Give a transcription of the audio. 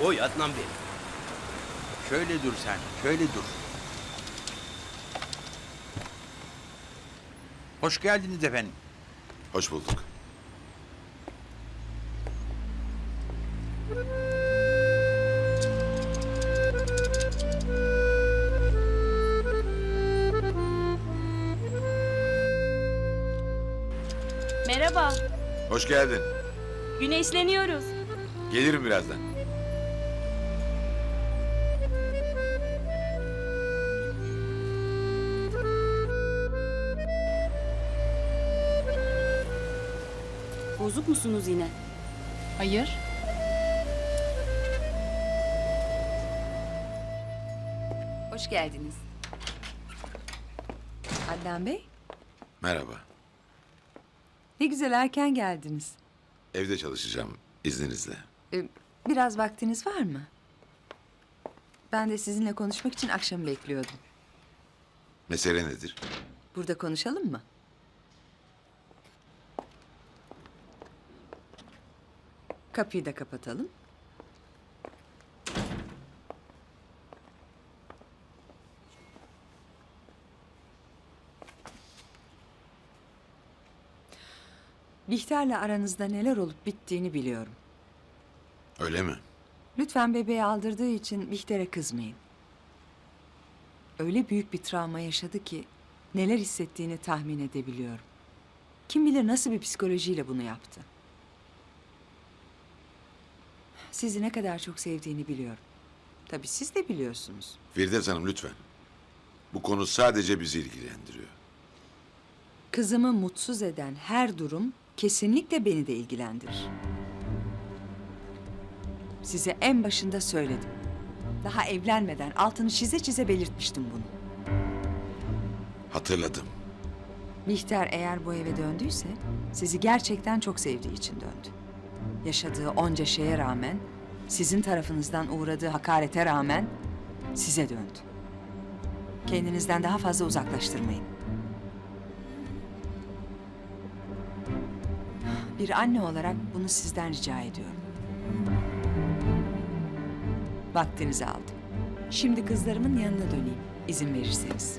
Oy Adnan Bey. Şöyle dur sen, şöyle dur. Hoş geldiniz efendim. Hoş bulduk. Merhaba. Hoş geldin. Güneşleniyoruz. Gelirim birazdan. Bozuk musunuz yine? Hayır. Hoş geldiniz. Adnan Bey, Merhaba. ne güzel erken geldiniz. Evde çalışacağım izninizle. Ee, biraz vaktiniz var mı? Ben de sizinle konuşmak için akşam bekliyordum. Mesele nedir? Burada konuşalım mı? Kapıyı da kapatalım. Bihter'le aranızda neler olup bittiğini biliyorum. Öyle mi? Lütfen bebeği aldırdığı için Bihter'e kızmayın. Öyle büyük bir travma yaşadı ki neler hissettiğini tahmin edebiliyorum. Kim bilir nasıl bir psikolojiyle bunu yaptı. Sizi ne kadar çok sevdiğini biliyorum. Tabii siz de biliyorsunuz. Firdevs Hanım lütfen. Bu konu sadece bizi ilgilendiriyor. Kızımı mutsuz eden her durum kesinlikle beni de ilgilendirir. Size en başında söyledim. Daha evlenmeden altını çize çize belirtmiştim bunu. Hatırladım. Bihter eğer bu eve döndüyse sizi gerçekten çok sevdiği için döndü. Yaşadığı onca şeye rağmen, sizin tarafınızdan uğradığı hakarete rağmen size döndü. Kendinizden daha fazla uzaklaştırmayın. Bir anne olarak bunu sizden rica ediyorum. Vaktinizi aldım. Şimdi kızlarımın yanına döneyim, izin verirseniz.